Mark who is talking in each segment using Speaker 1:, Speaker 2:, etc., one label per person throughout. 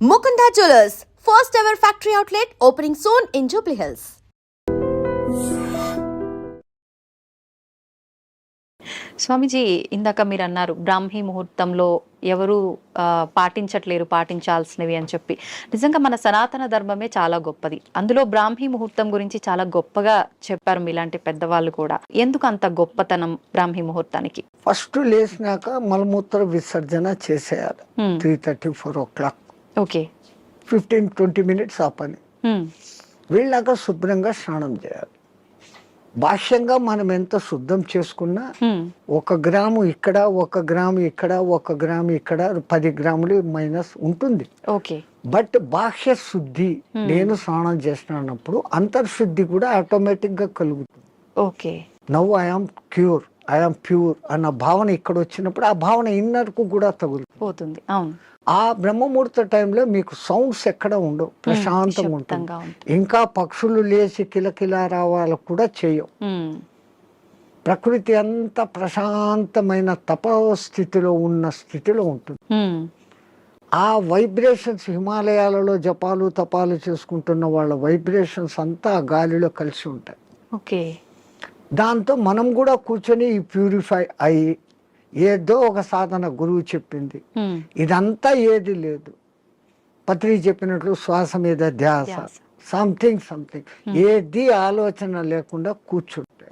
Speaker 1: Mukunda Jewelers, first ever factory outlet opening soon in Jubilee Hills.
Speaker 2: స్వామీజీ ఇందాక మీరు అన్నారు బ్రాహ్మీ ముహూర్తంలో ఎవరు పాటించట్లేరు పాటించాల్సినవి అని చెప్పి. నిజంగా మన సనాతన ధర్మమే చాలా గొప్పది. అందులో బ్రాహ్మీ ముహూర్తం గురించి చాలా గొప్పగా చెప్పారు మీలాంటి పెద్దవాళ్ళు కూడా. ఎందుకు అంత గొప్పతనం బ్రాహ్మీ ముహూర్తానికి?
Speaker 3: ఫస్ట్ లేచినాక మలమూత్ర విసర్జన చేసేయాలి. Three thirty four o'clock.
Speaker 2: Okay.
Speaker 3: Fifteen twenty minutes ఆ పని.
Speaker 2: హ్మ్.
Speaker 3: వీళ్ళాక శుభ్రంగా స్నానం చేయాలి. భాష్యంగా మనం ఎంత శుద్ధం చేసుకున్నా. ఒక గ్రాము ఇక్కడ ఒక గ్రాము ఇక్కడ ఒక గ్రాము ఇక్కడ పది గ్రాములు మైనస్ ఉంటుంది.
Speaker 2: ఓకే.
Speaker 3: బట్ బాహ్య శుద్ధి నేను స్నానం చేసినప్పుడు అంతర్శుద్ధి కూడా ఆటోమేటిక్గా కలుగుతుంది.
Speaker 2: ఓకే.
Speaker 3: నవ్వు ఐఆమ్ క్యూర్. ఐఆమ్ ప్యూర్ అన్న భావన ఇక్కడ వచ్చినప్పుడు ఆ భావన ఇన్నర్కు కూడా తగులుతుంది
Speaker 2: పోతుంది. అవును.
Speaker 3: ఆ బ్రహ్మముహూర్త టైంలో మీకు సౌండ్స్ ఎక్కడ ఉండవు. ప్రశాంతంగా ఉంటుంది. ఇంకా పక్షులు లేచి కిలకిలా రావాలకు కూడా చేయవు. ప్రకృతి అంత ప్రశాంతమైన తపస్థితిలో ఉన్న స్థితిలో ఉంటుంది. ఆ వైబ్రేషన్స్ హిమాలయాలలో జపాలు తపాలు చేసుకుంటున్న వాళ్ళ వైబ్రేషన్స్ అంతా గాలిలో కలిసి ఉంటాయి.
Speaker 2: ఓకే.
Speaker 3: దాంతో మనం కూడా కూర్చొని ప్యూరిఫై అయ్యి ఏదో ఒక సాధన గురువు చెప్పింది. ఇదంతా ఏది లేదు పత్రి చెప్పినట్లు శ్వాస మీద ధ్యాస. సంథింగ్ సంథింగ్ ఏది ఆలోచన లేకుండా కూర్చుంటే.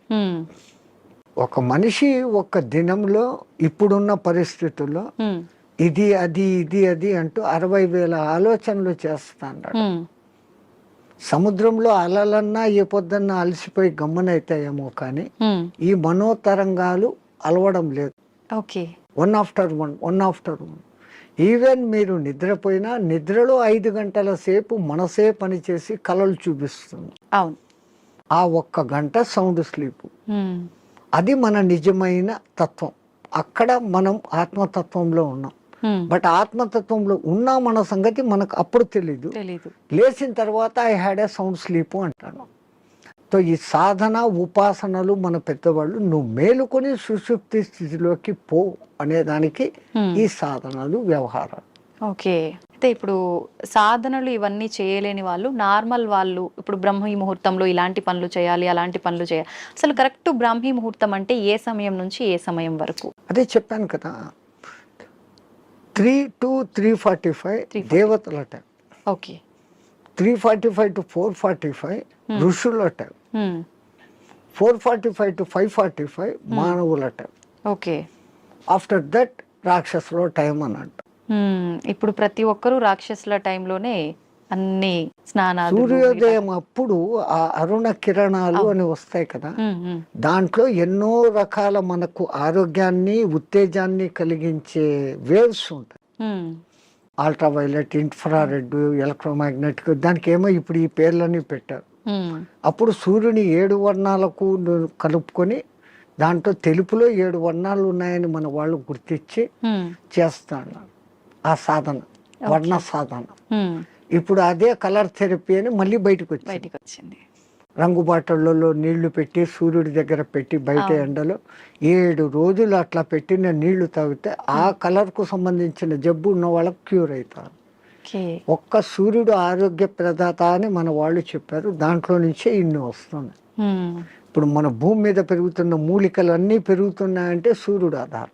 Speaker 3: ఒక మనిషి ఒక దినంలో ఇప్పుడున్న పరిస్థితుల్లో. ఇది అది ఇది అది అంటూ అరవై వేల ఆలోచనలు చేస్తాడు. సముద్రంలో అలలన్నా ఏ పొద్దున్నా అలసిపోయి గమ్మనైతాయేమో కానీ. ఈ మనోతరంగాలు అలవడం లేదు.
Speaker 2: Okay.
Speaker 3: One after one one after one even మీరు నిద్రపోయినా నిద్రలో ఐదు గంటల సేపు మనసే పనిచేసి కలలు చూపిస్తుంది.
Speaker 2: అవును.
Speaker 3: ఆ ఒక్క గంట సౌండ్ స్లీప్. అది మన నిజమైన తత్వం. అక్కడ మనం ఆత్మతత్వంలో ఉన్నాం. బట్ ఆత్మతత్వంలో ఉన్నాం అన్న సంగతి మనకు అప్పుడు తెలీదు. లేచిన తర్వాత I had a sound sleep అంటాను. సో ఈ సాధన ఉపాసనలు మన పెద్దవాళ్ళు నువ్వు మేలుకొని సుషుప్తి స్థితిలోకి పో అనేదానికి
Speaker 2: Hmm.
Speaker 3: ఈ సాధనలు వ్యవహారాలు.
Speaker 2: ఓకే అయితే ఇప్పుడు సాధనలు ఇవన్నీ చేయలేని వాళ్ళు నార్మల్ వాళ్ళు ఇప్పుడు బ్రహ్మీ ముహూర్తంలో ఇలాంటి పనులు చేయాలి అలాంటి పనులు చేయాలి. అసలు కరెక్ట్ బ్రాహ్మీ ముహూర్తం అంటే ఏ సమయం నుంచి ఏ సమయం వరకు?
Speaker 3: అదే చెప్పాను కదా. Three to three forty five
Speaker 2: 3:45.
Speaker 3: దేవతల time
Speaker 2: okay.
Speaker 3: Three forty five to four forty five ఋషుల time
Speaker 2: hmm.
Speaker 3: Four forty five to five forty five మానవుల టైం
Speaker 2: ఓకే.
Speaker 3: ఆఫ్టర్ దట్ రాక్షసుల టైం అని అంట
Speaker 2: హ్మ్. ఇప్పుడు ప్రతి ఒక్కరూ రాక్షసుల టైంలోనే అన్ని స్నానాలు
Speaker 3: సూర్యోదయం అప్పుడు ఆ అరుణ కిరణాలు అని వస్తాయి కదా. దాంట్లో ఎన్నో రకాల మనకు ఆరోగ్యాన్ని ఉత్తేజాన్ని కలిగించే వేవ్స్ ఉంటాయి. అల్ట్రావైలెట్ ఇన్ఫ్రారెడ్ ఎలక్ట్రోమాగ్నెటిక్ దానికి ఏమో ఇప్పుడు ఈ పేర్లన్నీ పెట్టారు. అప్పుడు సూర్యుని ఏడు వర్ణాలకు కలుపుకొని దాంట్లో తెలుపులో ఏడు వర్ణాలు ఉన్నాయని మన వాళ్ళు గుర్తించి. చేస్తాను ఆ సాధన వర్ణ సాధన. ఇప్పుడు అదే కలర్ థెరపీ అని మళ్ళీ బయటకు వచ్చింది
Speaker 2: బయటికి వచ్చింది
Speaker 3: రంగు బాటళ్ళలో నీళ్ళు పెట్టి సూర్యుడి దగ్గర పెట్టి బయట ఎండలో ఏడు రోజులు అట్లా పెట్టిన నీళ్ళు తాగితే ఆ కలర్కు సంబంధించిన జబ్బు ఉన్న వాళ్ళకి క్యూర్ అవుతారు ఒక్క సూర్యుడు ఆరోగ్య ప్రదాత అని మన వాళ్ళు చెప్పారు. దాంట్లో నుంచే ఇన్ని వస్తున్నాయి. ఇప్పుడు మన భూమి మీద పెరుగుతున్న మూలికలు అన్నీ పెరుగుతున్నాయంటే సూర్యుడు ఆధారం.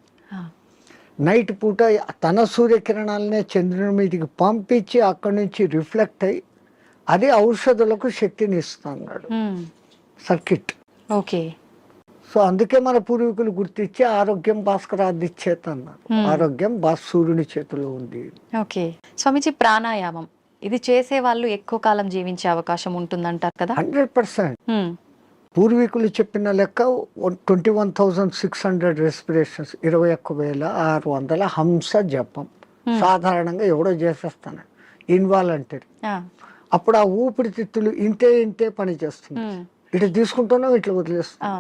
Speaker 3: నైట్ పూట తన సూర్యకిరణాలనే చంద్రుని మీదకి పంపించి అక్కడి నుంచి రిఫ్లెక్ట్ అయ్యి అదే ఔషధులకు శక్తిని ఇస్తున్నాడు. సర్కిట్.
Speaker 2: ఓకే.
Speaker 3: సో అందుకే మన పూర్వీకులు గుర్తించి ఆరోగ్యం భాస్కరాది చేత అన్నారు. ఆరోగ్యం బా సూర్యుని చేతిలో ఉంది.
Speaker 2: ఓకే. స్వామీజీ ప్రాణాయామం. ఇది చేసే వాళ్ళు ఎక్కువ కాలం జీవించే అవకాశం ఉంటుందంటారు కదా?
Speaker 3: Hundred percent. పూర్వీకులు చెప్పిన లెక్క twenty one thousand six hundred respirations ఇరవై ఒక్క వేల ఆరు వందల హంస జపం సాధారణంగా ఎవడో చేసేస్తాను ఇన్వాలంటరీ. అప్పుడు ఆ ఊపిరితిత్తులు ఇంతే ఇంతే పని చేస్తుంది
Speaker 2: హ్మ్.
Speaker 3: ఇటు తీసుకుంటున్నాం ఇట్లా వదిలేస్తాం
Speaker 2: ఆ.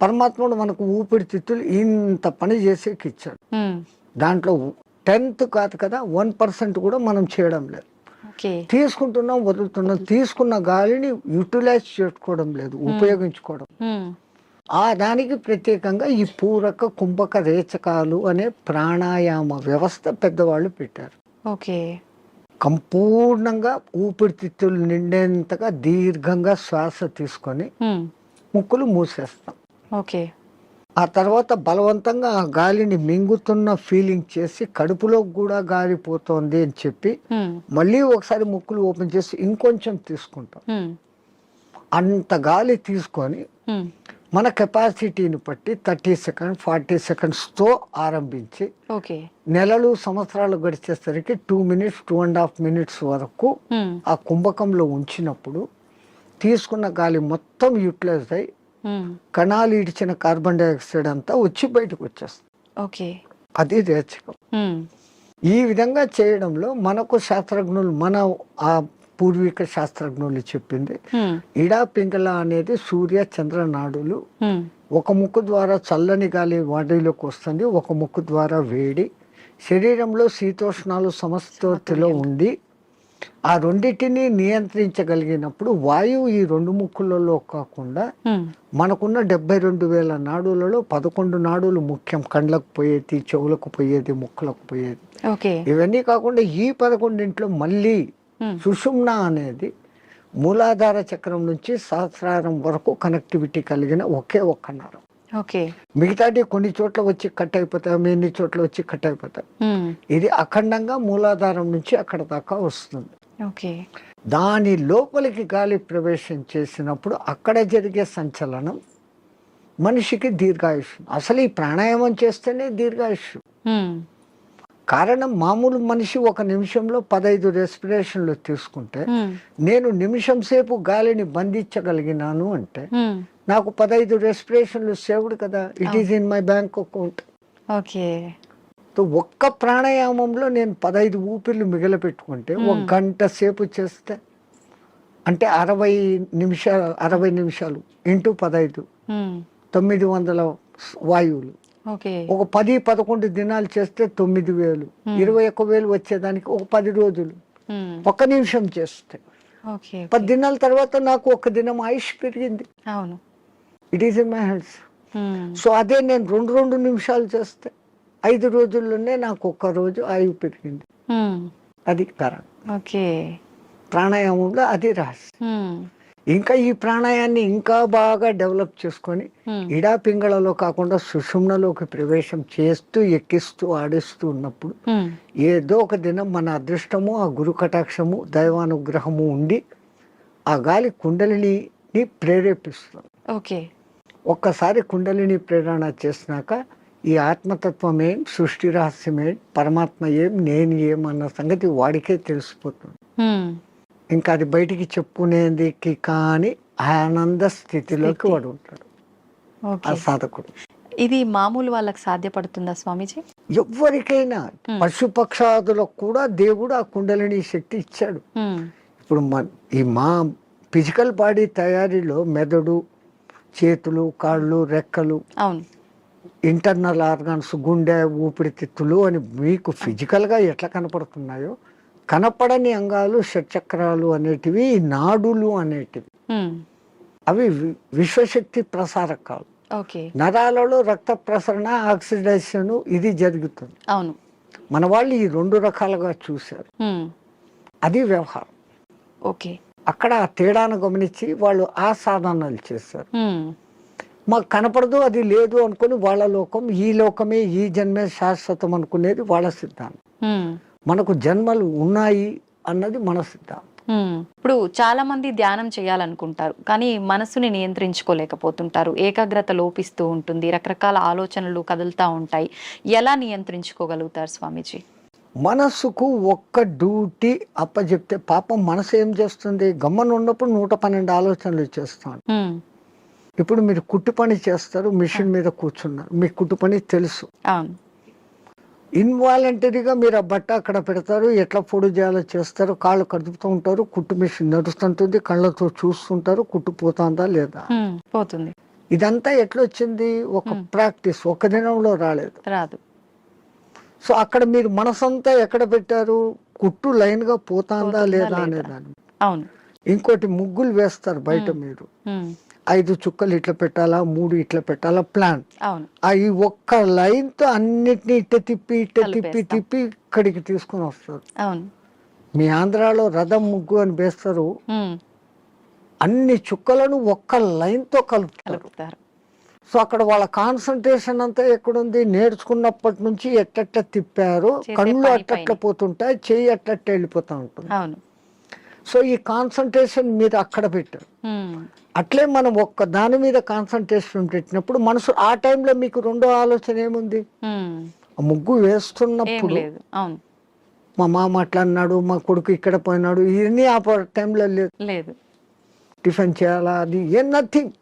Speaker 3: పరమాత్ముడు మనకు ఊపిరితిత్తులు ఇంత పని చేసేకి ఇచ్చాడు
Speaker 2: హ్మ్.
Speaker 3: దాంట్లో టెన్త్ కాదు కదా వన్ పర్సెంట్ కూడా మనం చేయడం లేదు తీసుకుంటున్నాం వదులుతున్నాం తీసుకున్న గాలిని యూటిలైజ్ చేసుకోవడం లేదు ఉపయోగించుకోవడం. ఆ దానికి ప్రత్యేకంగా ఈ పూరక కుంభక రేచకాలు అనే ప్రాణాయామ వ్యవస్థ పెద్దవాళ్ళు పెట్టారు.
Speaker 2: ఓకే.
Speaker 3: సంపూర్ణంగా ఊపిరితిత్తులు నిండేంతగా దీర్ఘంగా శ్వాస తీసుకొని. ముక్కులు మూసేస్తాం.
Speaker 2: ఓకే.
Speaker 3: ఆ తర్వాత బలవంతంగా ఆ గాలిని మింగుతున్న ఫీలింగ్ చేసి కడుపులో కూడా గాలి పోతోంది అని చెప్పి. మళ్ళీ ఒకసారి ముక్కులు ఓపెన్ చేసి ఇంకొంచెం తీసుకుంటాం. అంత గాలి తీసుకొని. మన కెపాసిటీని బట్టి థర్టీ సెకండ్ ఫార్టీ సెకండ్స్తో ఆరంభించి
Speaker 2: ఓకే
Speaker 3: నెలలు సంవత్సరాలు గడిచేసరికి two minutes two and half minutes వరకు. ఆ కుంభకంలో ఉంచినప్పుడు తీసుకున్న గాలి మొత్తం యూటిలైజ్ అయ్యి. కణాలు ఇడిచిన కార్బన్ డైఆక్సైడ్ అంతా వచ్చి బయటకు వచ్చేస్తుంది.
Speaker 2: ఓకే
Speaker 3: అది రేచకం.
Speaker 2: హ్మ్.
Speaker 3: ఈ విధంగా చేయడంలో మనకు శాస్త్రజ్ఞులు మన ఆ పూర్వీక శాస్త్రజ్ఞులు చెప్పింది
Speaker 2: హ్మ్.
Speaker 3: ఇడా పింగళ అనేది సూర్య చంద్ర నాడులు. ఒక ముక్కు ద్వారా చల్లని గాలి బాడీలోకి వస్తుంది ఒక ముక్కు ద్వారా వేడి. శరీరంలో శీతోష్ణాలు సమస్థితిలో ఉండి ఆ రెండింటిని నియంత్రించగలిగినప్పుడు వాయువు ఈ రెండు ముక్కులలో కాకుండా. మనకున్న డెబ్బై రెండు వేల నాడులలో పదకొండు నాడులు ముఖ్యం కండ్లకు పోయేది చెవులకు పోయేది ముక్కులకు పోయేది ఇవన్నీ కాకుండా ఈ పదకొండింట్లో మళ్ళీ. సుషుమ్న అనేది మూలాధార చక్రం నుంచి సహస్రారం వరకు కనెక్టివిటీ కలిగిన ఒకే ఒక్క నరం
Speaker 2: ఓకే
Speaker 3: మిగతాటి కొన్ని చోట్ల వచ్చి కట్ అయిపోతాయి ఎన్ని చోట్ల వచ్చి కట్ అయిపోతాయి. ఇది అఖండంగా మూలాధారం నుంచి అక్కడ దాకా వస్తుంది
Speaker 2: ఓకే
Speaker 3: దాని లోపలికి గాలి ప్రవేశం చేసినప్పుడు అక్కడ జరిగే సంచలనం మనిషికి దీర్ఘాయుష్ అసలు ఈ ప్రాణాయామం చేస్తేనే దీర్ఘాయుష్. కారణం మామూలు మనిషి ఒక నిమిషంలో పదైదు రెస్పిరేషన్లు తీసుకుంటే. నేను నిమిషం సేపు గాలిని బంధించగలిగినాను అంటే. నాకు పదైదు రెస్పిరేషన్లు సేవ్డ్ కదా. It is in my bank account
Speaker 2: okay.
Speaker 3: ఒక్క ప్రాణాయామంలో నేను పదైదు ఊపిర్లు మిగిలిపెట్టుకుంటే ఒక గంట సేపు చేస్తే అంటే అరవై నిమిషాలు అరవై నిమిషాలు ఇంటూ పదైదు
Speaker 2: హ్మ్.
Speaker 3: తొమ్మిది వందల వాయువులు. ఒక పది పదకొండు దినాలు చేస్తే తొమ్మిది వేలు. ఇరవై ఒక్క వేలు వచ్చేదానికి ఒక పది రోజులు. ఒక్క నిమిషం చేస్తే. పది దినాల తర్వాత నాకు ఒక దినం ఆయుష్ పెరిగింది.
Speaker 2: అవును.
Speaker 3: It is in my health. So అదే నేను రెండు రెండు నిమిషాలు చేస్తే ఐదు రోజుల్లోనే నాకు ఒక్క రోజు ఆయువు పెరిగింది
Speaker 2: హ్మ్.
Speaker 3: అది కారణం
Speaker 2: ఓకే
Speaker 3: ప్రాణాయామంలో అది రహస్యం
Speaker 2: హ్మ్.
Speaker 3: ఇంకా ఈ ప్రాణాయాన్ని ఇంకా బాగా డెవలప్ చేసుకొని
Speaker 2: హ్మ్.
Speaker 3: ఇడా పింగళలో కాకుండా సుషుమ్నలోకి ప్రవేశం చేస్తూ ఎక్కిస్తూ ఆడిస్తూ ఉన్నప్పుడు. ఏదో ఒక దినం మన అదృష్టము ఆ గురు కటాక్షము దైవానుగ్రహము ఉండి ఆ గాలి కుండలిని ప్రేరేపిస్తుంది
Speaker 2: ఓకే
Speaker 3: ఒక్కసారి కుండలిని ప్రేరణ చేసినాక ఈ ఆత్మతత్వం ఏం సృష్టి రహస్యం ఏం పరమాత్మ ఏం నేను ఏం అన్న సంగతి వాడికే తెలిసిపోతుంది. ఇంకా అది బయటికి చెప్పుకునేందుకు కానీ ఆనంద స్థితిలోకి వాడు ఉంటాడు ఆ సాధకుడు.
Speaker 2: ఇది మామూలు వాళ్ళకి సాధ్యపడుతుందా స్వామీజీ?
Speaker 3: ఎవరికైనా పశుపక్షాదులకు కూడా దేవుడు ఆ కుండలిని శక్తి ఇచ్చాడు. ఇప్పుడు ఈ మా ఫిజికల్ బాడీ తయారీలో మెదడు చేతులు కాళ్ళు రెక్కలు
Speaker 2: అవును.
Speaker 3: ఇంటర్నల్ ఆర్గాన్స్ గుండె ఊపిరితిత్తులు అని మీకు ఫిజికల్గా ఎట్లా కనపడుతున్నాయో కనపడని అంగాలు షట్చక్రాలు అనేటివి నాడులు అనేటివి. అవి విశ్వశక్తి ప్రసారకాలు
Speaker 2: ఓకే.
Speaker 3: నరాలలో రక్త ప్రసరణ ఆక్సిడేషన్ ఇది జరుగుతుంది.
Speaker 2: అవును.
Speaker 3: మన వాళ్ళు ఈ రెండు రకాలుగా చూశారు. అది వ్యవహారం.
Speaker 2: ఓకే.
Speaker 3: అక్కడ ఆ తేడాను గమనించి వాళ్ళు ఆ సాధనాలు
Speaker 2: హ్మ్.
Speaker 3: మాకు కనపడదు అది లేదు అనుకుని వాళ్ళ లోకం ఈ లోకమే ఈ జన్మే శాశ్వతం అనుకునేది వాళ్ళ సిద్ధాంతం. మనకు జన్మలు ఉన్నాయి అన్నది మన సిద్ధాంతం.
Speaker 2: ఇప్పుడు చాలా మంది ధ్యానం చేయాలనుకుంటారు కానీ మనసుని నియంత్రించుకోలేకపోతుంటారు ఏకాగ్రత లోపిస్తూ ఉంటుంది రకరకాల ఆలోచనలు కదులుతూ ఉంటాయి ఎలా నియంత్రించుకోగలుగుతారు స్వామీజీ
Speaker 3: మనస్సుకు ఒక్క డ్యూటీ అప్పచెప్తే పాపం మనసు ఏం చేస్తుంది? గమ్మన ఉన్నప్పుడు నూట పన్నెండు ఆలోచనలు చేస్తాను. ఇప్పుడు మీరు కుట్టు పని చేస్తారు మిషన్ మీద కూర్చున్నారు. మీకు కుట్టు పని తెలుసు. ఇన్వాలంటరీగా మీరు ఆ బట్ట అక్కడ పెడతారు ఎట్లా పొడి చేయాలో చేస్తారు కాళ్ళు కదుపుతూ ఉంటారు కుట్టు మిషన్ నడుస్తుంటుంది కళ్ళతో చూస్తుంటారు కుట్టు పోతుందా లేదా.
Speaker 2: పోతుంది.
Speaker 3: ఇదంతా ఎట్లా వచ్చింది ఒక ప్రాక్టీస్. ఒక దినంలో రాలేదు.
Speaker 2: రాదు.
Speaker 3: సో అక్కడ మీరు మనసంతా ఎక్కడ పెట్టారు? కుట్టు లైన్గా పోతాందా లేదా? అనేదాన్ని.
Speaker 2: అవును.
Speaker 3: ఇంకోటి ముగ్గులు వేస్తారు బయట మీరు. ఐదు చుక్కలు ఇట్లా పెట్టాలా? మూడు ఇట్లా పెట్టాలా? ప్లాన్. ఈ ఒక్క లైన్తో అన్నిటిని ఇట్ట తిప్పి ఇట్ట తిప్పి. తిప్పి ఇక్కడికి తీసుకొని వస్తారు. మీ ఆంధ్రాలో రథం ముగ్గు అని వేస్తారు. అన్ని చుక్కలను ఒక్క లైన్తో కలుపుతారు.
Speaker 2: కలుపుతారు.
Speaker 3: సో అక్కడ వాళ్ళ కాన్సన్ట్రేషన్ అంతా ఎక్కడుంది? నేర్చుకున్నప్పటి నుంచి ఎట్టట్ట తిప్పారు? కళ్ళు అట్టట్ల. పోతుంటాయి చెయ్యి అట్టట్ట వెళ్ళిపోతూ ఉంటుంది. సో ఈ కాన్సన్ట్రేషన్ మీరు అక్కడ పెట్టారు. అట్లే మనం ఒక్క దాని మీద కాన్సన్ట్రేషన్ పెట్టినప్పుడు మనసు ఆ టైంలో మీకు రెండో ఆలోచన ఏముంది? ముగ్గు వేస్తున్నప్పుడు మా మామ అట్లా అన్నాడు మా కొడుకు ఇక్కడ పోయినాడు ఇవన్నీ ఆ టైంలో లేదు. టిఫిన్ చేయాలా అది ఏం నథింగ్.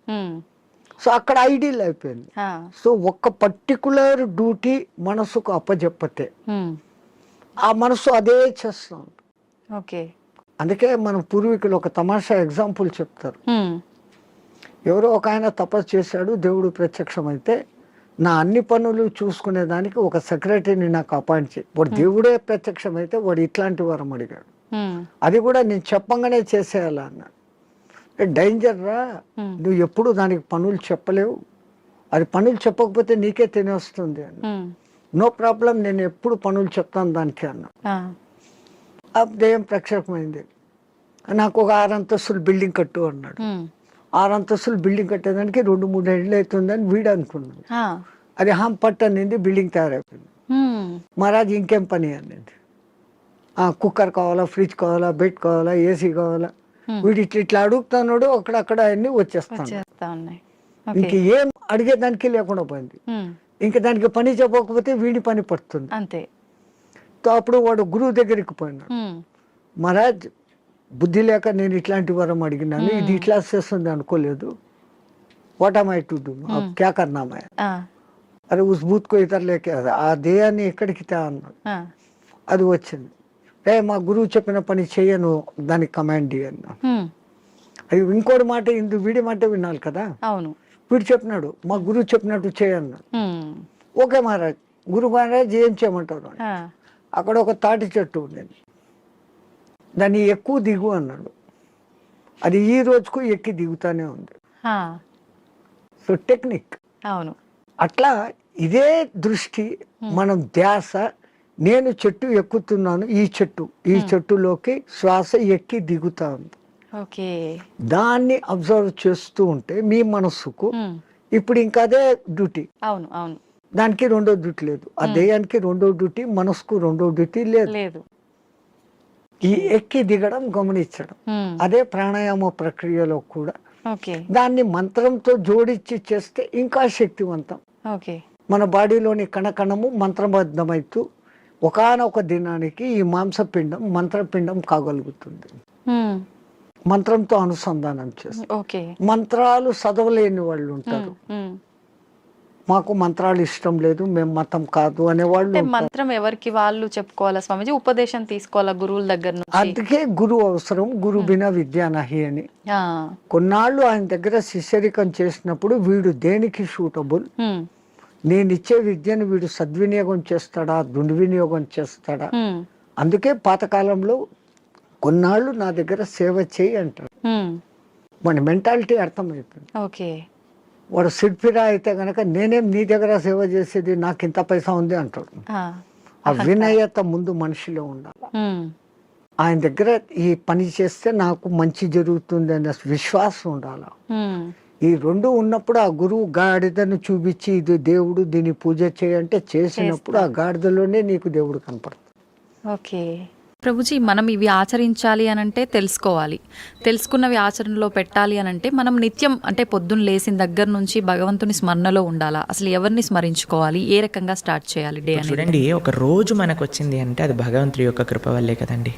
Speaker 3: సో అక్కడ ఐడియల్ అయిపోయింది సో ఒక్క పర్టికులర్ డ్యూటీ మనసుకు అప్పజెప్పతే ఆ మనసు అదే చేస్తాం
Speaker 2: ఓకే.
Speaker 3: అందుకే మన పూర్వీకులు ఒక తమాషా ఎగ్జాంపుల్ చెప్తారు. ఎవరో ఒక ఆయన తపస్సు చేశాడు దేవుడు ప్రత్యక్షమైతే నా అన్ని పనులు చూసుకునేదానికి ఒక సెక్రటరీని నాకు అపాయింట్ చేయి. వాడు దేవుడే ప్రత్యక్షమైతే వాడు ఇట్లాంటి వరం అడిగాడు. అది కూడా నేను చెప్పంగానే చేసేయాలా అన్నాడు. డేంజర్ రా. నువ్వు ఎప్పుడు దానికి పనులు చెప్పలేవు. అది పనులు చెప్పకపోతే నీకే తినేస్తుంది అని. నో ప్రాబ్లం నేను ఎప్పుడు పనులు చెప్తాను దానికి అన్నా.
Speaker 2: ఆ,
Speaker 3: దెయ్యం ప్రక్షేపమైంది. నాకు ఒక ఆరు అంతస్తులు బిల్డింగ్ కట్టు అన్నాడు. ఆరు అంతస్తులు బిల్డింగ్ కట్టేదానికి రెండు మూడు ఏళ్ళు అవుతుందని వీడు అనుకున్నాడు. అది హాం పట్టు అనింది బిల్డింగ్ తయారైపోయింది. మహారాజ్ ఇంకేం పని అనింది? కుక్కర్ కావాలా ఫ్రిడ్జ్ కావాలా బెడ్ కావాలా ఏసీ కావాలా. వీడు ఇట్లా ఇట్లా అడుగుతున్నాడు అక్కడక్కడ అన్ని వచ్చేస్తాను.
Speaker 2: వచ్చేస్తా ఉన్నాయి
Speaker 3: ఇంక ఏం అడిగేదానికి లేకుండా పోయింది. ఇంక దానికి పని చెప్పకపోతే వీడి పని పడుతుంది.
Speaker 2: అంతే.
Speaker 3: అప్పుడు వాడు గురువు దగ్గరికి పోయినాడు. మహారాజ్ బుద్ధి లేక నేను ఇట్లాంటి వరం అడిగినాను. ఇది ఇట్లా చేస్తుంది అనుకోలేదు. What am I to do క్యా కర్నా మై
Speaker 2: ఆ,
Speaker 3: అరే ఉస్ బూత్ కో ఇతర లేకే ఆ దేయాన్ని ఎక్కడికి తా అన్నాడు అది వచ్చింది. రే మా గురువు చెప్పిన పని చెయ్యను దానికి కమాండ్ అన్నా
Speaker 2: ఉమ్,
Speaker 3: అది ఇంకోటి మాట ఇందు వీడి మాట వినాలి కదా?
Speaker 2: అవును.
Speaker 3: వీడు చెప్పినాడు మా గురువు చెప్పినట్టు
Speaker 2: ఉమ్,
Speaker 3: ఓకే మహారాజ్ గురు మహారాజ్ ఏం చేయమంటారు అక్కడ ఒక తాటి చెట్టు ఉండేది. దాన్ని ఎక్కువ దిగు అన్నాడు. అది ఈ రోజుకు ఎక్కి దిగుతానే ఉంది. So technique.
Speaker 2: అవును.
Speaker 3: అట్లా ఇదే దృష్టి మనం ధ్యాస నేను చెట్టు ఎక్కుతున్నాను ఈ చెట్టు ఈ చెట్టులోకి శ్వాస ఎక్కి దిగుతాను దాన్ని అబ్జర్వ్ చేస్తూ ఉంటే మీ మనస్సుకు
Speaker 2: ఉమ్,
Speaker 3: ఇప్పుడు ఇంకా అదే డ్యూటీ.
Speaker 2: అవును అవును.
Speaker 3: దానికి రెండో డ్యూటీ లేదు. ఆ దేయానికి రెండో డ్యూటీ మనసుకు రెండో డ్యూటీ లేదు. ఈ ఎక్కి దిగడం గమనించడం. అదే ప్రాణాయామ ప్రక్రియలో కూడా. దాన్ని మంత్రంతో జోడించి చేస్తే ఇంకా శక్తివంతం. మన బాడీలోని కణకణము మంత్రబద్ధమైతూ ఒకానొక దినానికి ఈ మాంసపిండం మంత్రపిండం కాగలుగుతుంది. మంత్రంతో అనుసంధానం చేస్తారు
Speaker 2: ఓకే.
Speaker 3: మంత్రాలు చదవలేని వాళ్ళు ఉంటారు. మాకు మంత్రాలు ఇష్టం లేదు మేము మతం కాదు అనేవాళ్ళు.
Speaker 2: మంత్రం ఎవరికి వాళ్ళు చెప్పుకోవాలా స్వామిజీ? ఉపదేశం తీసుకోవాలా గురువుల దగ్గర
Speaker 3: అందుకే గురువు అవసరం గురు బిన విద్యా నహి అని. కొన్నాళ్ళు ఆయన దగ్గర శిష్యరికం చేసినప్పుడు వీడు దేనికి సూటబుల్? నేను ఇచ్చే విద్యను వీడు సద్వినియోగం చేస్తాడా దుర్వినియోగం చేస్తాడా? అందుకే పాతకాలంలో కొన్నాళ్ళు నా దగ్గర సేవ చేయి అంటారు. మన మెంటాలిటీ అర్థమైపోయింది.
Speaker 2: ఓకే.
Speaker 3: వాడు సిడ్ఫిరా అయితే గనక నేనేం నీ దగ్గర సేవ చేసేది నాకు ఇంత పైసా ఉంది అంటాడు.
Speaker 2: ఆ,
Speaker 3: వినయత ముందు మనిషిలో ఉండాలి. ఆయన దగ్గర ఈ పని చేస్తే నాకు మంచి జరుగుతుంది అనే విశ్వాసం ఉండాలి. ఈ రెండు ఉన్నప్పుడు ఆ గురువు గాడిదను చూపించి ఇది దేవుడు దీని పూజ చేయంటే చేసినప్పుడు ఆ గాడిదలోనే నీకు దేవుడు కనపడుతుంది
Speaker 2: ఓకే.
Speaker 4: ప్రభుజీ మనం ఇవి ఆచరించాలి అని అంటే తెలుసుకోవాలి. తెలుసుకున్నవి ఆచరణలో పెట్టాలి అని అంటే మనం నిత్యం అంటే పొద్దున్న లేచిన దగ్గర నుంచి భగవంతుని స్మరణలో ఉండాలా? అసలు ఎవరిని స్మరించుకోవాలి? ఏ రకంగా స్టార్ట్ చేయాలి డే అనేది?
Speaker 5: చూడండి ఒక రోజు మనకు వచ్చింది అంటే అది భగవంతుడి యొక్క కృప వల్లే కదండి.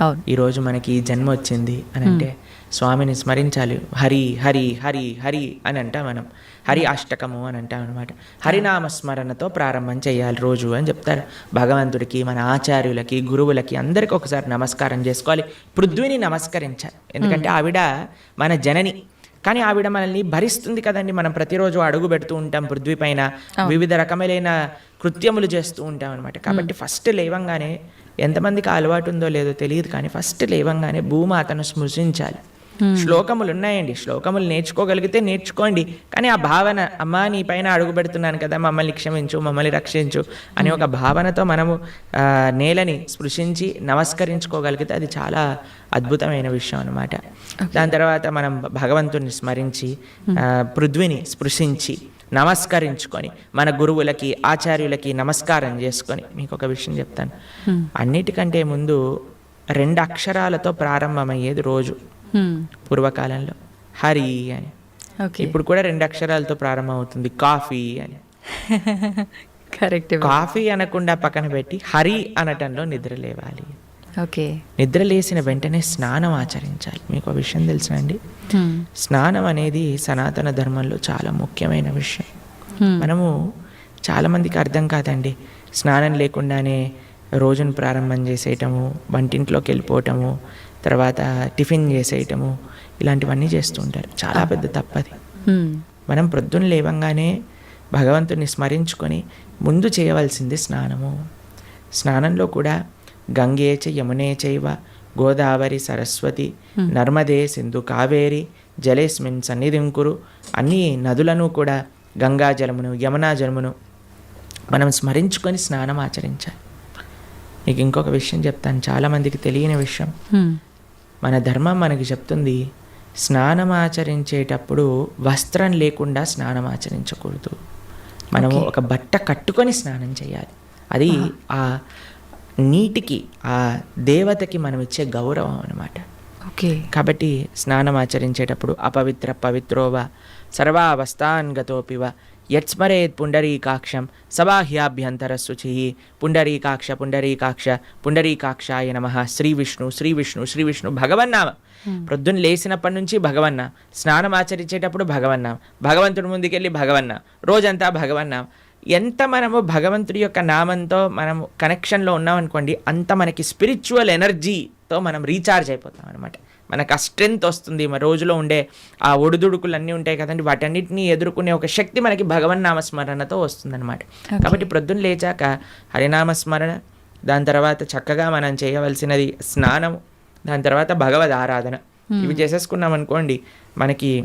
Speaker 4: అవును.
Speaker 5: ఈ రోజు మనకి ఈ జన్మ వచ్చింది అని అంటే స్వామిని స్మరించాలి. హరి హరి హరి హరి అని అంటాం మనం. హరి అష్టకము అని అంటాం అనమాట హరినామ స్మరణతో ప్రారంభం చేయాలి రోజు అని చెప్తారు. భగవంతుడికి మన ఆచార్యులకి గురువులకి అందరికి ఒకసారి నమస్కారం చేసుకోవాలి. పృథ్వీని నమస్కరించాలి. ఎందుకంటే ఆవిడ మన జనని. కానీ ఆవిడ మనల్ని భరిస్తుంది కదండి. మనం ప్రతిరోజు అడుగు పెడుతూ ఉంటాం పృథ్వీ పైన. వివిధ రకములైన కృత్యములు చేస్తూ ఉంటాం అనమాట కాబట్టి ఫస్ట్ లేవంగానే ఎంతమందికి అలవాటు ఉందో లేదో తెలియదు కానీ ఫస్ట్ లేవంగానే భూమాతను స్మృశించాలి. శ్లోకములు ఉన్నాయండి శ్లోకములు నేర్చుకోగలిగితే నేర్చుకోండి. కానీ ఆ భావన అమ్మా నీ పైన అడుగు పెడుతున్నాను కదా మమ్మల్ని క్షమించు మమ్మల్ని రక్షించు అనే ఒక భావనతో మనము నేలని స్పృశించి నమస్కరించుకోగలిగితే అది చాలా అద్భుతమైన విషయం అనమాట దాని తర్వాత మనం భగవంతుని స్మరించి పృథ్వీని స్పృశించి నమస్కరించుకొని మన గురువులకి ఆచార్యులకి నమస్కారం చేసుకొని మీకు ఒక విషయం చెప్తాను. అన్నిటికంటే ముందు రెండు అక్షరాలతో ప్రారంభమయ్యేది రోజు. పూర్వకాలంలో. హరి అని.
Speaker 4: ఓకే
Speaker 5: ఇప్పుడు కూడా రెండు అక్షరాలతో ప్రారంభమవుతుంది. కాఫీ అని.
Speaker 4: కరెక్ట్
Speaker 5: కాఫీ అనకుండా పక్కన పెట్టి హరి అనటంలో నిద్ర లేవాలి.
Speaker 4: ఓకే
Speaker 5: నిద్ర లేసిన వెంటనే స్నానం ఆచరించాలి. మీకు ఒక విషయం తెలుసా అండి?
Speaker 4: హ్మ్.
Speaker 5: స్నానం అనేది సనాతన ధర్మంలో చాలా ముఖ్యమైన విషయం.
Speaker 4: హ్మ్.
Speaker 5: మనము చాలామందికి అర్థం కాదండి. స్నానం లేకుండానే రోజును ప్రారంభం చేసేయటము వంటింట్లోకి వెళ్ళిపోవటము తర్వాత టిఫిన్ చేసేయటము ఇలాంటివన్నీ చేస్తూ ఉంటారు. చాలా పెద్ద తప్పది. మనం ప్రొద్దున లేవంగానే భగవంతుని స్మరించుకొని ముందు చేయవలసింది స్నానము. స్నానంలో కూడా గంగే చ యమునే చైవ గోదావరి సరస్వతి నర్మదే సింధు కావేరి జలేస్మిన్ సన్నిధిం కురు అన్ని నదులను కూడా గంగా జలమును యమునా జలమును మనం స్మరించుకొని స్నానం ఆచరించాలి. మీకు ఇంకొక విషయం చెప్తాను. చాలామందికి తెలియని విషయం. మన ధర్మం మనకి చెప్తుంది స్నానం ఆచరించేటప్పుడు వస్త్రం లేకుండా స్నానం ఆచరించకూడదు. మనము ఒక బట్ట కట్టుకొని స్నానం చేయాలి. అది ఆ నీటికి ఆ దేవతకి మనం ఇచ్చే గౌరవం అన్నమాట.
Speaker 4: ఓకే.
Speaker 5: కాబట్టి స్నానం ఆచరించేటప్పుడు అపవిత్ర పవిత్రోవ సర్వావస్థాన్ గతోపివ యత్స్మరేత్ పుండరీకాక్షం సబాహ్యాభ్యంతర శుచి పుండరీకాక్ష పుండరీకాక్ష పుండరీకాక్షాయ నమ శ్రీ విష్ణు శ్రీ విష్ణు శ్రీ విష్ణు భగవన్నామ ప్రొద్దున లేచినప్పటి నుంచి భగవన్న। స్నానం ఆచరించేటప్పుడు భగవన్న। భగవంతుడి ముందుకెళ్ళి భగవన్న। రోజంతా భగవన్న। ఎంత మనము భగవంతుడి యొక్క నామంతో మనం కనెక్షన్లో ఉన్నామనుకోండి అంత మనకి స్పిరిచువల్ ఎనర్జీతో మనం రీఛార్జ్ అయిపోతాం అనమాట మనకు ఆ స్ట్రెంగ్త్ వస్తుంది. మన రోజులో ఉండే ఆ ఒడిదుడుకులు అన్నీ ఉంటాయి కదండి. వాటన్నిటిని ఎదుర్కొనే ఒక శక్తి మనకి భగవన్ నామస్మరణతో వస్తుందన్నమాట. కాబట్టి ప్రొద్దున లేచాక హరినామస్మరణ దాని తర్వాత చక్కగా మనం చేయవలసినది స్నానం దాని తర్వాత భగవద్ ఆరాధన. ఇవి చేసేసుకున్నాం అనుకోండి మనకి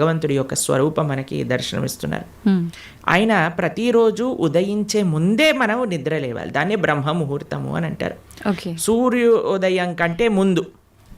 Speaker 5: భగవంతుడి యొక్క స్వరూపం మనకి దర్శనమిస్తున్నారు. ఆయన ప్రతిరోజు ఉదయించే ముందే మనం నిద్ర లేవాలి. దాన్ని బ్రహ్మ ముహూర్తము అని అంటారు.
Speaker 4: ఓకే.
Speaker 5: సూర్యోదయం కంటే ముందు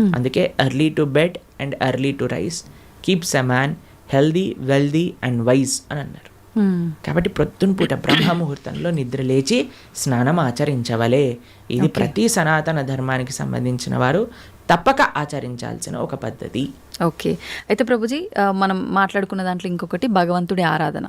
Speaker 5: అందుకే early to bed and early to rise keeps a man healthy wealthy and wise అని అన్నారు.
Speaker 4: మ్మ్.
Speaker 5: కాబట్టి ప్రొద్దున పూట బ్రహ్మ ముహూర్తంలో నిద్ర లేచి స్నానం ఆచరించవలే. ఇది ప్రతి సనాతన ధర్మానికి సంబంధించిన వారు తప్పక ఆచరించాల్సిన ఒక పద్ధతి.
Speaker 4: ఓకే. అయితే ప్రభుజీ మనం మాట్లాడుకున్న దాంట్లో ఇంకొకటి భగవంతుడి ఆరాధన.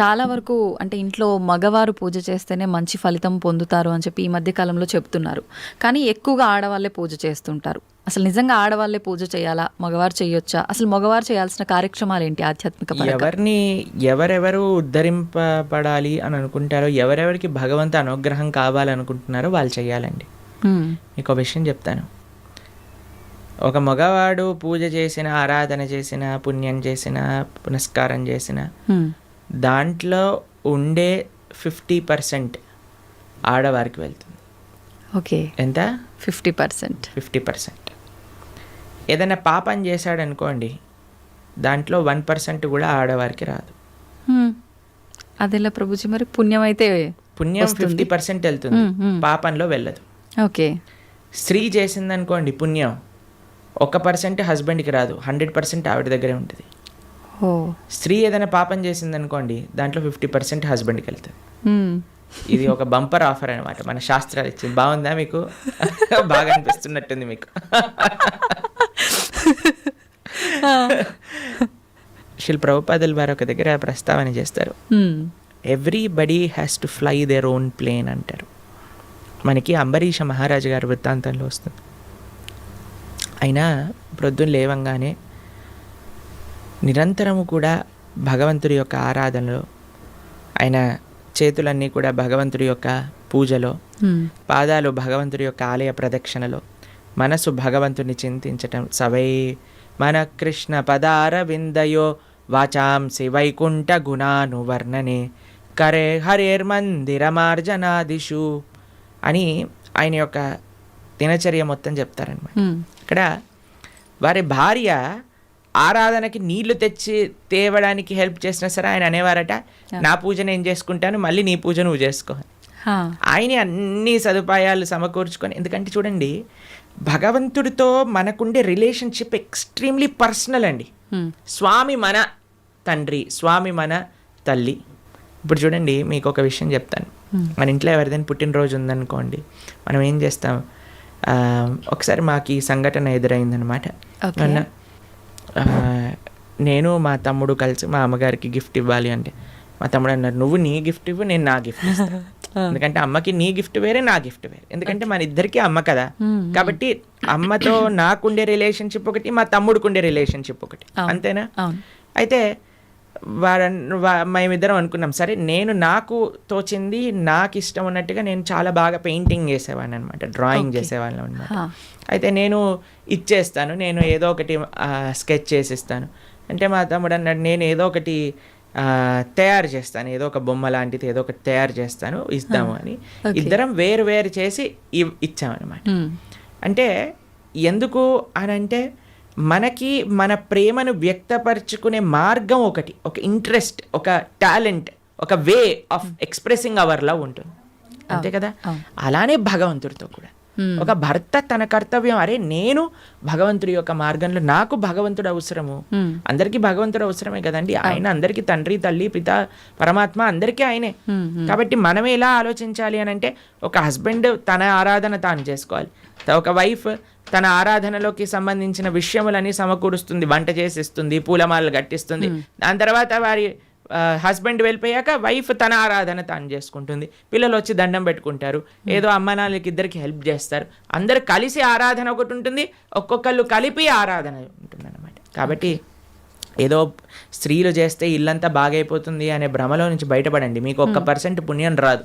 Speaker 4: చాలా వరకు అంటే ఇంట్లో మగవారు పూజ చేస్తేనే మంచి ఫలితం పొందుతారు అని చెప్పి ఈ మధ్య కాలంలో చెప్తున్నారు. కానీ ఎక్కువగా ఆడవాళ్ళే పూజ చేస్తుంటారు. అసలు నిజంగా ఆడవాళ్ళే పూజ చేయాలా? మగవారు చేయొచ్చా? అసలు మగవారు చేయాల్సిన కార్యక్రమాలు ఏంటి ఆధ్యాత్మిక పరంగా?
Speaker 5: ఎవరిని ఎవరెవరు ఉద్ధరింపబడాలి అని అనుకుంటారో ఎవరెవరికి భగవంతు అనుగ్రహం కావాలనుకుంటున్నారో వాళ్ళు చేయాలండి. మీకు ఒక విషయం చెప్తాను. ఒక మగవాడు పూజ చేసిన ఆరాధన చేసిన పుణ్యం చేసిన పునస్కారం చేసిన
Speaker 4: మ్మ్.
Speaker 5: దాంట్లో ఉండే ఫిఫ్టీ పర్సెంట్ ఆడవారికి వెళ్తుంది.
Speaker 4: ఓకే
Speaker 5: ఎంత?
Speaker 4: Fifty percent.
Speaker 5: Fifty percent. ఏదైనా పాపం చేశాడనుకోండి దాంట్లో వన్ పర్సెంట్ కూడా ఆడవారికి రాదు.
Speaker 4: అదెలా ప్రభుజీ మరి పుణ్యం అయితే
Speaker 5: పుణ్యం ఫిఫ్టీ పర్సెంట్ వెళ్తుంది.
Speaker 4: మ్మ్.
Speaker 5: పాపంలో వెళ్ళదు.
Speaker 4: ఓకే
Speaker 5: స్త్రీ చేసిందనుకోండి పుణ్యం ఒక పర్సెంట్ హస్బెండ్కి రాదు. హండ్రెడ్ పర్సెంట్ ఆవిడ దగ్గరే ఉంటుంది. స్త్రీ ఏదైనా పాపం చేసిందనుకోండి దాంట్లో ఫిఫ్టీ పర్సెంట్ హస్బెండ్కి వెళ్తుంది. ఇది ఒక బంపర్ ఆఫర్ అనమాట మన శాస్త్రాలు ఇచ్చింది. బాగుందా మీకు? బాగా అనిపిస్తున్నట్టుంది మీకు. శిల్ ప్రభుపాదుల వారు ఒక దగ్గర ప్రస్తావన చేస్తారు.
Speaker 4: మ్మ్.
Speaker 5: Everybody has to fly their own plane అంటారు. మనకి అంబరీష మహారాజు గారి వృత్తాంతంలో వస్తుంది. అయినా ప్రొద్దున లేవంగానే నిరంతరము కూడా భగవంతుడి యొక్క ఆరాధనలో ఆయన చేతులన్నీ కూడా భగవంతుడి యొక్క పూజలో. పాదాలు భగవంతుడి యొక్క ఆలయ ప్రదక్షిణలో మనసు భగవంతుని చింతించటం సవై మన కృష్ణ పదార విందయో వాచాంసి వైకుంఠ గుణానువర్ణనే కరే హరేర్మందిరమార్జనాదిషు అని ఆయన యొక్క దినచర్య మొత్తం చెప్తారనమాట. ఇక్కడ వారి భార్య ఆరాధనకి నీళ్ళు తెచ్చి తేవడానికి హెల్ప్ చేసినా సరే ఆయన అనేవారట నా పూజ నేను చేసుకుంటాను మళ్ళీ నీ పూజ నువ్వు చేసుకో. ఆయన అన్ని సదుపాయాలు సమకూర్చుకొని ఎందుకంటే చూడండి భగవంతుడితో మనకుండే రిలేషన్షిప్ ఎక్స్ట్రీమ్లీ పర్సనల్ అండి. స్వామి మన తండ్రి స్వామి మన తల్లి. ఇప్పుడు చూడండి మీకు ఒక విషయం చెప్తాను. మన ఇంట్లో ఎవరిదైనా పుట్టినరోజు ఉందనుకోండి మనం ఏం చేస్తాం? ఒకసారి మాకు ఈ సంఘటన ఎదురైందనమాట నేను మా తమ్ముడు కలిసి మా అమ్మగారికి గిఫ్ట్ ఇవ్వాలి అంటే మా తమ్ముడు అన్నారు నువ్వు నీ గిఫ్ట్ ఇవ్వు నేను నా గిఫ్ట్ ఇస్తాను ఎందుకంటే అమ్మకి నీ గిఫ్ట్ వేరే నా గిఫ్ట్ వేరే. ఎందుకంటే మన ఇద్దరికి అమ్మ కదా. కాబట్టి అమ్మతో నాకుండే రిలేషన్షిప్ ఒకటి మా తమ్ముడుకుండే రిలేషన్షిప్ ఒకటి. అంతేనా? అయితే వార వా- మేమిద్దరం అనుకున్నాం సరే నేను నాకు తోచింది నాకు ఇష్టం ఉన్నట్టుగా నేను చాలా బాగా పెయింటింగ్ చేసేవాడిని అనమాట డ్రాయింగ్ చేసేవాళ్ళం అనమాట. అయితే నేను ఇచ్చేస్తాను నేను ఏదో ఒకటి స్కెచ్ చేసిస్తాను అంటే మా తమ్ముడు అన్నాడు నేను ఏదో ఒకటి తయారు చేస్తాను ఏదో ఒక బొమ్మ లాంటిది ఏదో ఒకటి తయారు చేస్తాను ఇద్దాము అని. ఇద్దరం వేరు వేరు చేసి ఇచ్చామన్నమాట. అంటే ఎందుకు అని అంటే మనకి మన ప్రేమను వ్యక్తపరచుకునే మార్గం ఒకటి ఒక ఇంట్రెస్ట్ ఒక టాలెంట్ ఒక way of expressing our love ఉంటుంది అంతే కదా. అలానే భగవంతుడితో కూడా.
Speaker 4: Hmm.
Speaker 5: ఒక భర్త తన కర్తవ్యం అరే నేను భగవంతుడి యొక్క మార్గంలో నాకు భగవంతుడు అవసరము.
Speaker 4: Hmm.
Speaker 5: అందరికీ భగవంతుడు అవసరమే కదండి. ఆయన అందరికీ తండ్రి తల్లి పిత పరమాత్మ అందరికీ ఆయనే.
Speaker 4: Hmm,
Speaker 5: కాబట్టి మనం ఎలా ఆలోచించాలి అని అంటే ఒక హస్బెండ్ తన ఆరాధన తాను చేసుకోవాలి. ఒక వైఫ్ తన ఆరాధనలోకి సంబంధించిన విషయములన్నీ సమకూరుస్తుంది వంట చేసిస్తుంది పూలమాలలు కట్టిస్తుంది. దాని తర్వాత వారి హస్బెండ్ వెళ్ళిపోయాక వైఫ్ తన ఆరాధన తాను చేసుకుంటుంది. పిల్లలు వచ్చి దండం పెట్టుకుంటారు. ఏదో అమ్మ నాన్నలకి ఇద్దరికి హెల్ప్ చేస్తారు. అందరు కలిసి ఆరాధన ఒకటి ఉంటుంది ఒక్కొక్కళ్ళు కలిపి ఆరాధన ఉంటుంది అనమాట కాబట్టి ఏదో స్త్రీలు చేస్తే ఇల్లంతా బాగైపోతుంది అనే భ్రమలో నుంచి బయటపడండి. మీకు ఒక్క పర్సెంట్ పుణ్యం రాదు.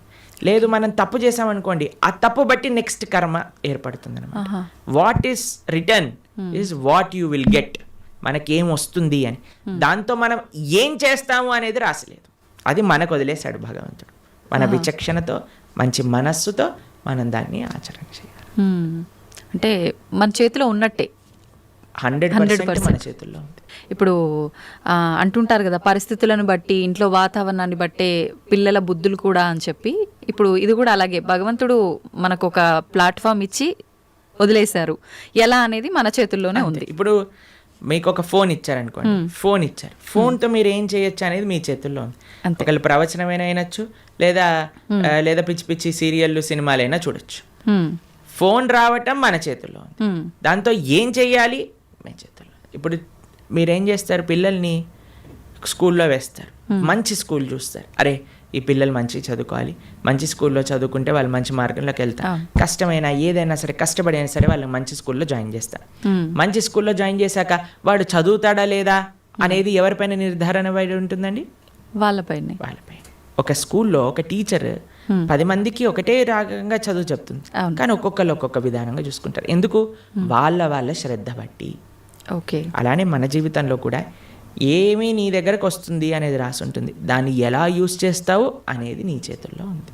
Speaker 5: లేదు మనం తప్పు చేసామనుకోండి ఆ తప్పు బట్టి నెక్స్ట్ కర్మ ఏర్పడుతుంది అనమాట. What is return is what you will get మనకేం వస్తుంది అని. దాంతో మనం ఏం చేస్తాము అనేది రాసలేదు. అది మనకు వదిలేశాడు భగవంతుడు. మన విచక్షణతో మంచి మనస్సుతో మనం దాన్ని ఆచరణ చేయాలి.
Speaker 4: హ్మ్. అంటే మన చేతిలో ఉన్నట్టే.
Speaker 5: హండ్రెడ్ పర్సెంట్ మన చేతుల్లో ఉంది.
Speaker 4: ఇప్పుడు అంటుంటారు కదా పరిస్థితులను బట్టి ఇంట్లో వాతావరణాన్ని బట్టే పిల్లల బుద్ధులు కూడా అని చెప్పి ఇప్పుడు ఇది కూడా అలాగే. భగవంతుడు మనకు ఒక ప్లాట్ఫామ్ ఇచ్చి వదిలేశారు. ఎలా అనేది మన చేతుల్లోనే ఉంది.
Speaker 5: ఇప్పుడు మీకు ఒక ఫోన్ ఇచ్చారనుకోండి. ఫోన్ ఇచ్చారు. ఫోన్తో మీరు ఏం చేయొచ్చు అనేది మీ చేతుల్లో ఉంది. ఒకళ్ళు ప్రవచనమైనా వినొచ్చు లేదా లేదా పిచ్చి పిచ్చి సీరియళ్ళు సినిమాలైనా చూడొచ్చు. ఫోన్ రావటం మన చేతుల్లో ఉంది. దాంతో ఏం చెయ్యాలి? మీ చేతుల్లో ఇప్పుడు మీరేం చేస్తారు? పిల్లల్ని స్కూల్లో వేస్తారు. మంచి స్కూల్ చూస్తారు. అరే ఈ పిల్లలు మంచి చదువుకోవాలి. మంచి స్కూల్లో చదువుకుంటే వాళ్ళు మంచి మార్గంలోకి వెళ్తారు. కష్టమైనా ఏదైనా సరే కష్టపడి అయినా సరే వాళ్ళని మంచి స్కూల్లో జాయిన్ చేస్తారు. మంచి స్కూల్లో జాయిన్ చేశాక వాడు చదువుతాడా లేదా అనేది ఎవరిపైన నిర్ధారణ ఉంటుందండి?
Speaker 4: వాళ్ళపైనే.
Speaker 5: వాళ్ళపైన. ఒక స్కూల్లో ఒక టీచర్ పది మందికి ఒకటే రాగంగా చదువు చెప్తుంది. కానీ ఒక్కొక్కరు ఒక్కొక్క విధానంగా చూసుకుంటారు. ఎందుకు? వాళ్ళ వాళ్ళ శ్రద్ధ బట్టి.
Speaker 4: ఓకే.
Speaker 5: అలానే మన జీవితంలో కూడా ఏమీ నీ దగ్గరకు వస్తుంది అనేది రాసి ఉంటుంది దాన్ని ఎలా యూస్ చేస్తావు అనేది నీ చేతుల్లో ఉంది.